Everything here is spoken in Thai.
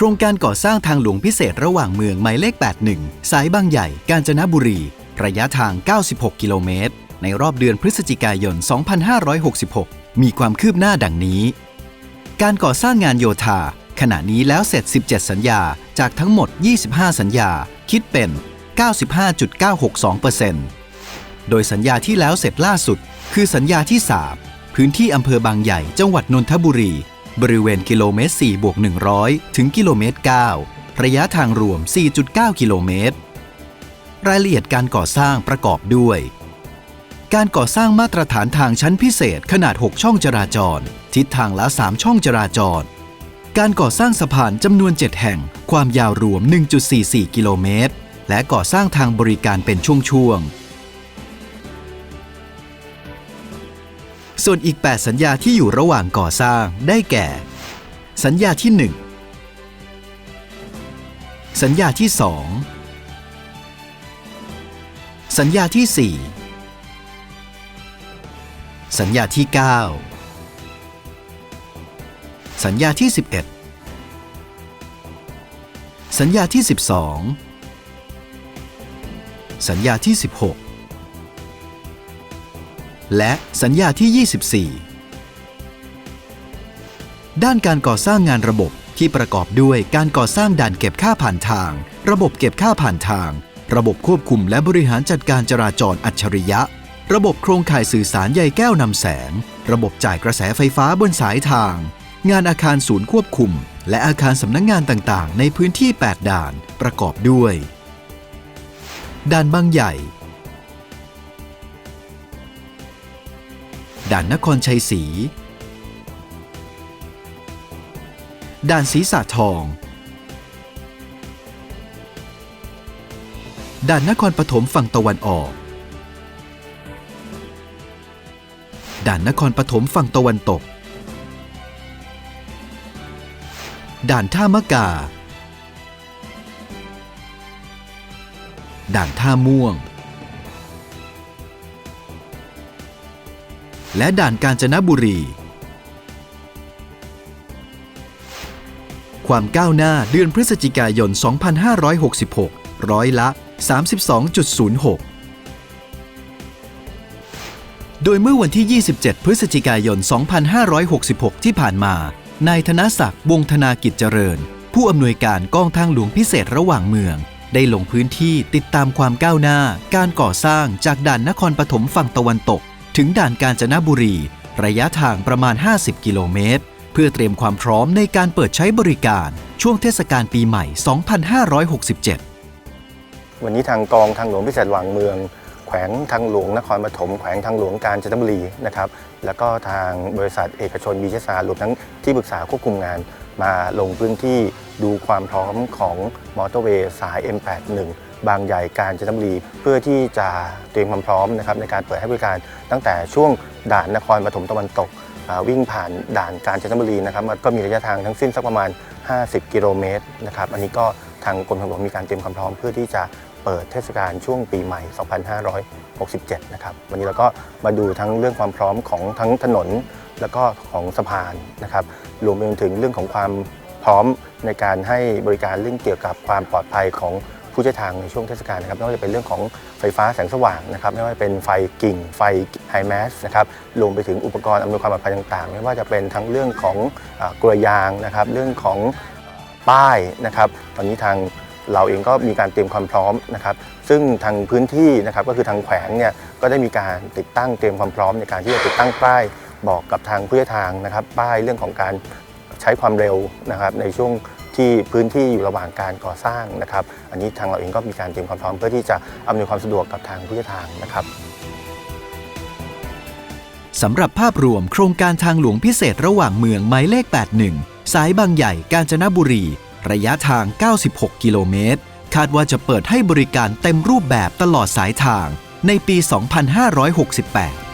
โครงการก่อสร้างทางหลวงพิเศษระหว่างเมืองหมายเลข 81 สายบางใหญ่ กาญจนบุรี ระยะทาง 96 กิโลเมตร ในรอบเดือนพฤศจิกายน 2566 มีความคืบหน้าดังนี้ การก่อสร้างงานโยธา ขณะนี้แล้วเสร็จ 17 สัญญา จากทั้งหมด 25 สัญญา คิดเป็น 95.962%โดยสัญญาที่แล้วเสร็จล่าสุด คือสัญญาที่ 3 พื้นที่อำเภอบางใหญ่ จังหวัดนนทบุรี บริเวณกิโลเมตร4บวก100 ถึงกิโลเมตร 9 ระยะทางรวม 4.9 กิโลเมตร รายละเอียดการก่อสร้างประกอบด้วย การก่อสร้างมาตรฐานทางชั้นพิเศษขนาด 6 ช่องจราจร ทิศทางละ 3 ช่องจราจร การก่อสร้างสะพานจำนวน 7 แห่ง ความยาวรวม 1.44 กิโลเมตร และก่อสร้างทางบริการเป็นช่วงๆ ส่วนอีก 8 สัญญาที่อยู่ระหว่างก่อสร้างได้แก่ สัญญาที่ 1 สัญญาที่ 2 สัญญาที่ 4 สัญญาที่ 9 สัญญาที่ 11 สัญญาที่ 12 สัญญาที่ 16 และสัญญาที่ 24 ด้านการก่อสร้างงานระบบที่ประกอบด้วยการก่อสร้างด่านเก็บค่าผ่านทาง ระบบเก็บค่าผ่านทาง ระบบควบคุมและบริหารจัดการจราจรอัจฉริยะ ระบบโครงข่ายสื่อสารใยแก้วนำแสง ระบบจ่ายกระแสไฟฟ้าบนสายทาง งานอาคารศูนย์ควบคุม และอาคารสำนักงงานต่างๆ ในพื้นที่ 8 ด่านประกอบด้วย ด่านบางใหญ่ ด่านนครชัยศรี ด่านศรีสะทอง ด่านนครปฐมฝั่งตะวันออก ด่านนครปฐมฝั่งตะวันตก ด่านท่ามะกา ด่านท่าม่วง และด่านกาญจนบุรี ความก้าวหน้าเดือนพฤศจิกายน 2566 ร้อยละ 32.06โดยเมื่อวันที่ 27 พฤศจิกายน 2566 ที่ผ่านมา นายธนศักดิ์วงธนากิจเจริญ ผู้อำนวยการกองทางหลวงพิเศษระหว่างเมือง ได้ลงพื้นที่ติดตามความก้าวหน้า การก่อสร้างจากด่านนครปฐมฝั่งตะวันตก ถึงด่านกาญจนบุรี ระยะทางประมาณ 50 กิโลเมตร เพื่อเตรียมความพร้อมในการเปิดใช้บริการ ช่วงเทศกาลปีใหม่ 2567 วันนี้ทางกองทางหลวงพิเศษระหว่างเมือง แขวงทางหลวงนครปฐมแขวงทางหลวงกาญจนบุรีนะครับแล้วก็ทางบริษัทเอกชนบีเชสารวมทั้งที่ปรึกษาควบคุมงานมาลงพื้นที่ดูความพร้อมของมอเตอร์เวย์สาย M81 บางใหญ่กาญจนบุรี เพื่อที่จะเตรียมความพร้อมนะครับในการเปิดให้บริการตั้งแต่ช่วงด่านนครปฐมตะวันตกวิ่งผ่านด่านกาญจนบุรีนะครับก็มีระยะทางทั้งสิ้นสักประมาณ 50 กิโลเมตรนะครับอันนี้ก็ทางกรมทางหลวงมีการเตรียมความพร้อมเพื่อที่จะเปิดเทศกาลช่วงปีใหม่ 2567 นะครับวันนี้เราก็มาดูทั้งเรื่องความพร้อมของทั้งถนนแล้วก็ของสะพานนะครับรวมไปจนถึงเรื่องของความพร้อมในการให้บริการเรื่องเกี่ยวกับความปลอดภัยของ ผู้ใช้ทางในช่วงเทศกาลนะครับไม่ว่าจะเป็นเรื่องของไฟฟ้าแสงสว่างนะครับไม่ว่าจะเป็นไฟกิ่ง ไฟไฮแมสนะครับรวมไปถึงอุปกรณ์อำนวยความปลอดภัยต่างๆ ไม่ว่าจะเป็นทั้งเรื่องของกลวยยางนะครับเรื่องของป้ายนะครับตอนนี้ทางเราเองก็มีการเตรียมความพร้อมนะครับ ซึ่งทางพื้นที่นะครับก็คือทางแขวงเนี่ยก็ได้มีการติดตั้งเตรียมความพร้อมในการที่จะติดตั้งป้ายบอกกับทางผู้ใช้ทางนะครับ ป้ายเรื่องของการใช้ความเร็วนะครับในช่วง ที่พื้นที่อยู่ระหว่างการก่อสร้างนะครับ อันนี้ทางเราเองก็มีการเตรียมความพร้อมเพื่อที่จะอำนวยความสะดวกกับทางผู้ใช้ทางนะครับสำหรับภาพรวมโครงการทางหลวงพิเศษระหว่างเมืองหมายเลข 81 สายบางใหญ่กาญจนบุรี ระยะทาง 96 กิโลเมตร คาดว่าจะเปิดให้บริการเต็มรูปแบบตลอดสายทางในปี 2568